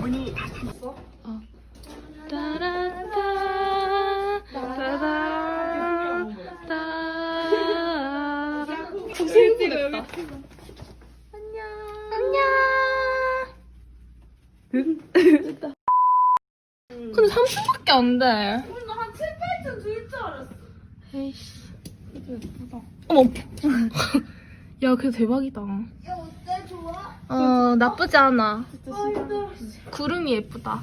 문이 닫힙니다. 따라따 따라 따 여기 찍어 여기 찍어. 안녕 안녕 근데 30분밖에 안돼 오늘 한 7, 8점 줄줄 알았어. 에이씨 어머 야 그래도 대박이다 야 어때 좋아? 어 나쁘지 않아 아. 구름이 예쁘다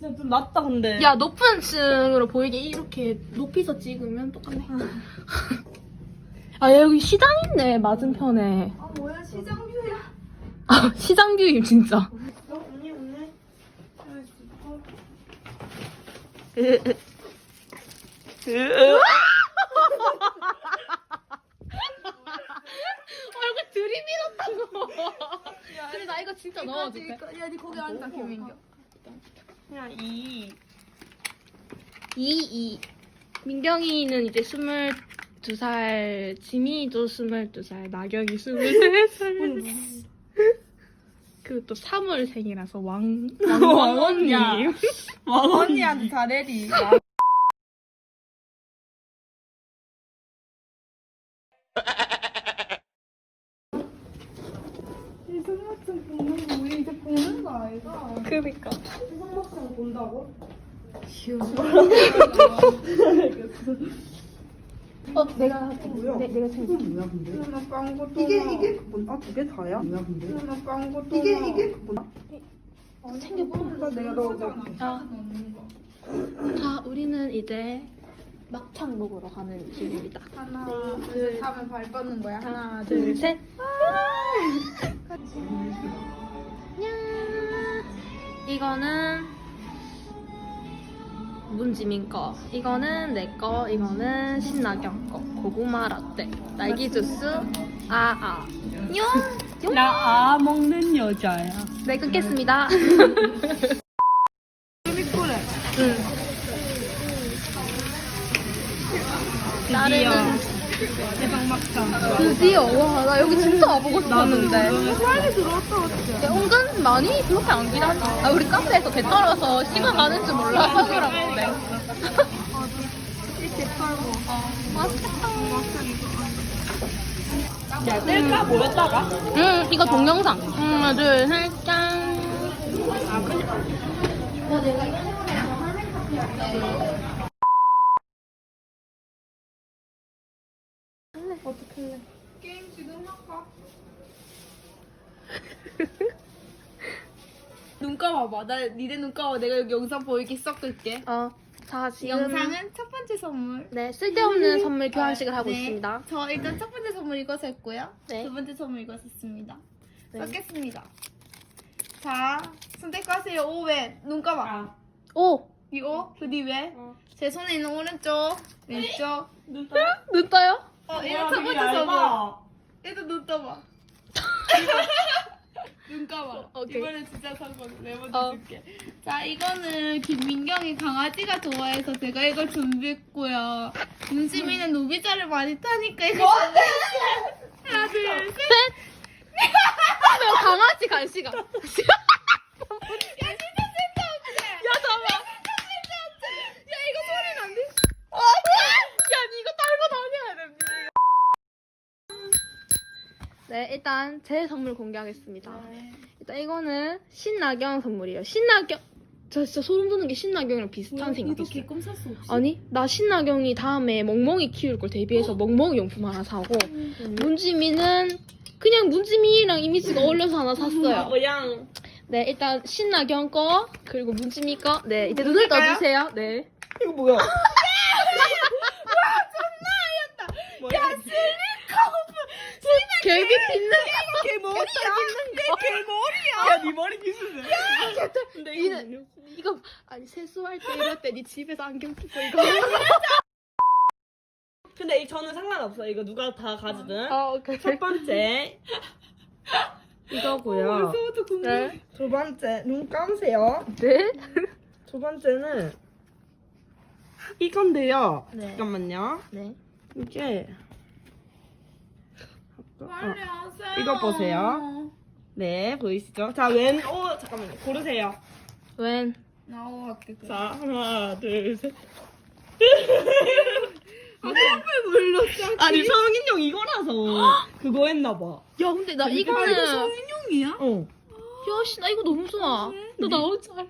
진짜 좀 낫다 근데. 야 높은 층으로 보이게 이렇게 높이서 찍으면 똑같네 아 여기 시장 있네 맞은편에 아 뭐야 시장 뷰야. 아 시장 뷰임 진짜 어 언니 언니. 어. 얼굴 들이밀었다고 근데 나 이거 진짜 넣어도 돼? 야니 거기 앉아 김민규. 그냥 이 2, 2 민경이는 이제 22살 지민이도 22살 나경이 23살 그리고 또 3월생이라서 왕, 왕언니 야. 언니한테 잘해리. 이승막창 보는 거 우리 이제 보는 거 아이가? 그니까 이승막창 본다고? 어 내가 내, 내가 챙겨 누나 깡고 또 이게 이게 그건 아두개 다야? 뭐야 근데? 누나 깡고 또 이게 이게 그건 챙겨봐 내가 넣어줘. 아. 자 우리는 이제 막창 먹으러 가는 길입니다 하나 둘 하면 발 뻗는 거야. 하나 둘셋 안녕 이거는 문지민 거. 이거는 내 거. 이거는 신나경 거. 고구마 라떼. 딸기 주스. 아아. 용 나 아 먹는 여자야. 네 끊겠습니다. 미꾸래. 응. 드디어 나는 대박막창. 드디어 와 나 여기 진짜 와보고 싶었는데 빨리 들어왔다. 야, 은근 많이 그렇게 안 기다려 아, 우리 카페에서 배 떨어서 시간 가는 줄 몰라서 털고. 맛있겠다 야, 뜰까 모였다가? 응 이거 동영상 하나 둘셋 짠. 게임 지금 할까? 눈 감아봐. 나 니네 눈 감아. 내가 여기 영상 보이게 섞을게. 어, 자 지금 영상은 첫 번째 선물. 네 쓸데없는 선물 교환식을 하고 네. 있습니다. 저 일단 첫 번째 선물 이거 샀고요. 네. 두 번째 선물 이거 샀습니다. 네. 섞겠습니다. 자, 선택하세요. 오, 왜? 눈 감아. 아, 어. 오, 이 오, 그뒤 왜? 어. 제 손에 있는 오른쪽, 왼쪽. 눈 눈 떠요? 어, 야, 이거 첫 번째 선물. 얘도 눈 떠봐. 눈 감아. 오케이. 이번엔 진짜 네 번째 어. 줄게. 자, 이거는 김민경이 강아지가 좋아해서 제가 이걸 준비했고요. 윤지민은 노비자를 많이 타니까 이거 준비했어요. 하나, 둘, 셋. 셋. 왜 강아지 간식아? 야 야, 진짜 쓸데없지? 잠깐. 야, 이거 소리가 안 돼. 야, 니 이거 딸고 다녀야 됩니다. 네, 일단 제 선물 공개하겠습니다. 일단 이거는 신나경 선물이에요. 신나경. 저 진짜 소름 돋는 게 신나경이랑 비슷한 생각이 있어요. 개껌 샀어 혹시? 아니, 나 신나경이 다음에 멍멍이 키울 걸 대비해서 멍멍이 용품 하나 사고, 문지미는 그냥 문지미랑 이미지가 어울려서 하나 샀어요. 모양. 네, 일단 신나경 거, 그리고 문지미 거, 네, 이제 눈을 떠주세요. 네. 이거 뭐야? 야, 개기 빗는 거. 개 머리야. 개 머리야. 야, 네 머리 빗으세요. 개털. 이거 아니 세수할 때 이럴 때네 집에서 안경 끼고 이거. 근데 이- 저는 상관없어 이거 누가 다 가지든. 아 오케이. 첫 번째. 이거고요. 어, 벌써부터 궁금해. 네. 두 번째, 눈 감으세요. 네. 두 번째는 이건데요. 네. 잠깐만요. 네. 이게 또, 빨리 어, 하세요. 이거 보세요. 네, 보이시죠? 자, 왼오 잠깐만요. 고르세요. 웬? 자, 하나, 둘, 셋. 아, 컵을 눌렀어. 아니, 성인용 이거라서 그거 했나 봐. 야 근데 나 아, 이거 이거 성인용이야? 어. 야씨 나 이거 너무 좋아. 나 나온 줄 알래.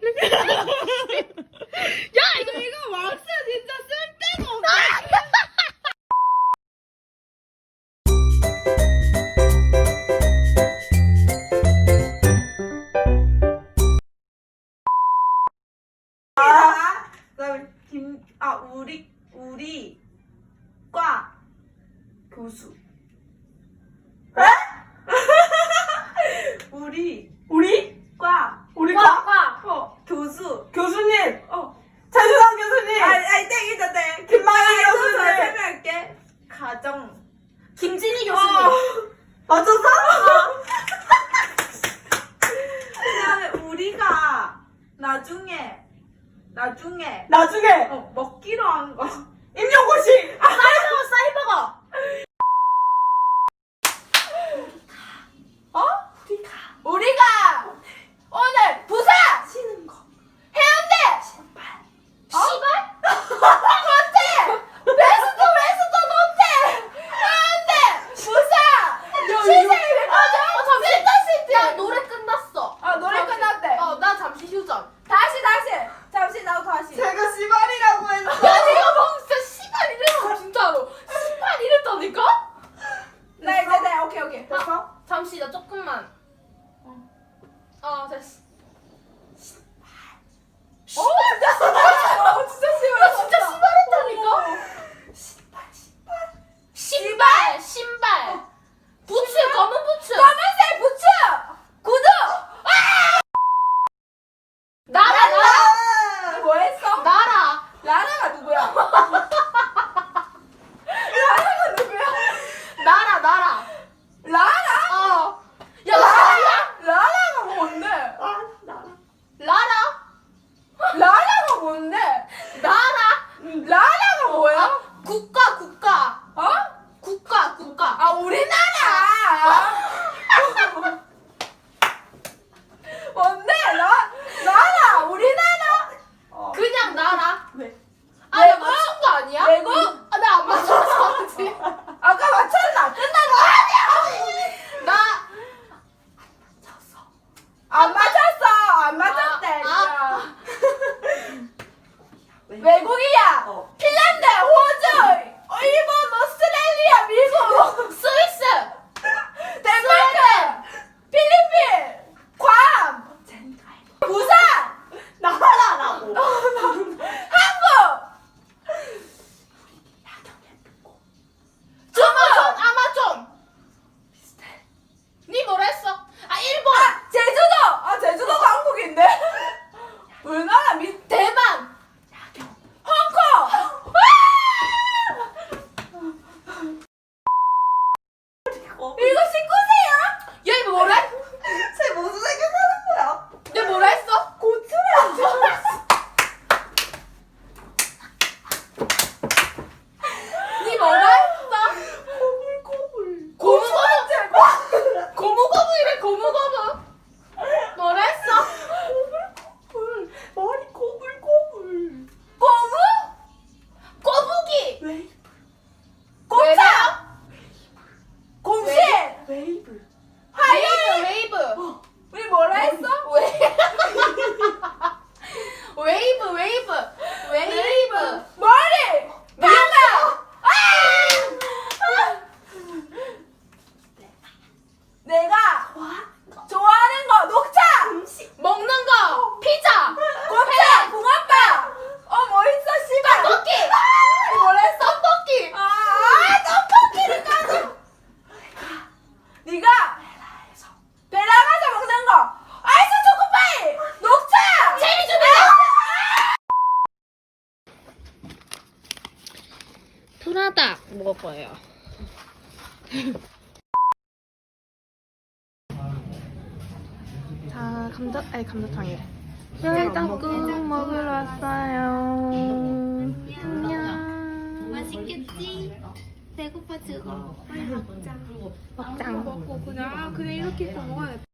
나중에 나중에 나중에 어, 먹기로 한 거. 아, 임용고시! 아, 사이버 사이버가 Oh, that's play? 후라닥 먹어요. 자, 감자, 아니 감자탕이래. 열닭국 먹으러 왔어요. 안녕. 맛있겠지? 배고파지고. 먹자. 먹자. 먹고 그냥 그냥 이렇게 먹어야 돼.